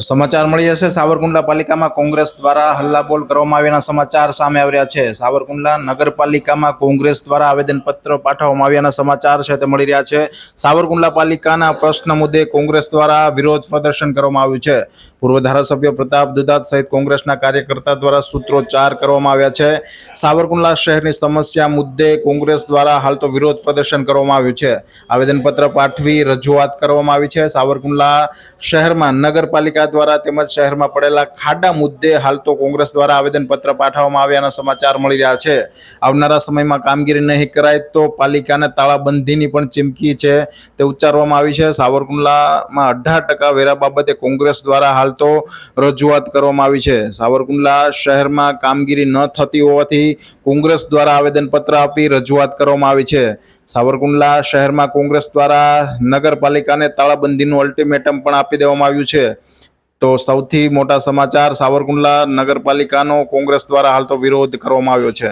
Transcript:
સમાચાર મળી જશે. સાવરકુંડલા પાલિકામાં કોંગ્રેસ દ્વારા હલ્લાબોલ કરવામાં આવ્યાના સમાચાર સામે આવ્યા છે. સાવરકુંડલા નગરપાલિકામાં કોંગ્રેસ દ્વારા આવેદનપત્ર પાઠવવામાં આવ્યાના સમાચાર છે તે મળી રહ્યા છે. સાવરકુંડલા પાલિકાના પ્રશ્ન મુદ્દે કોંગ્રેસ દ્વારા વિરોધ પ્રદર્શન કરવામાં આવ્યું છે. પૂર્વ ધારાસભ્ય પ્રતાપ દુધાત સહિત કોંગ્રેસના કાર્યકર્તા દ્વારા સૂત્રોચ્ચાર કરવામાં આવ્યા છે. સાવરકુંડલા શહેરની સમસ્યા મુદ્દે કોંગ્રેસ દ્વારા હાલ તો વિરોધ પ્રદર્શન કરવામાં આવ્યું છે. આવેદનપત્ર પાઠવી રજૂઆત કરવામાં આવી છે. સાવરકુંડલા શહેરમાં નગરપાલિકા દ્વારા તેમજ શહેરમાં પડેલા ખાડા મુદ્દે હાલ તો કોંગ્રેસ દ્વારા આવેદનપત્ર પાઠવવામાં આવ્યાના સમાચાર મળી રહ્યા છે. આવનારા સમયમાં કામગીરી નહીં કરાય તો પાલિકાને તાળાબંધીની પણ ચીમકી છે. તે ઉચ્ચારવામાં આવી છે. સાવરકુંડલામાં અઢાર ટકા વેરા બાબતે કોંગ્રેસ દ્વારા હાલ તો રજૂઆત કરવામાં આવી છે. સાવરકુંડલા શહેરમાં કામગીરી ન થતી હોવાથી કોંગ્રેસ દ્વારા આવેદનપત્ર આપી રજૂઆત કરવામાં આવી છે. સાવરકુંડલા શહેરમાં કોંગ્રેસ દ્વારા નગરપાલિકાને તાળાબંધીનું અલ્ટિમેટમ પણ આપી દેવામાં આવ્યું છે. તો સૌથી મોટા સમાચાર સાવરકુંડલા નગરપાલિકાનો કોંગ્રેસ દ્વારા હાલ તો વિરોધ કરવામાં આવ્યો છે.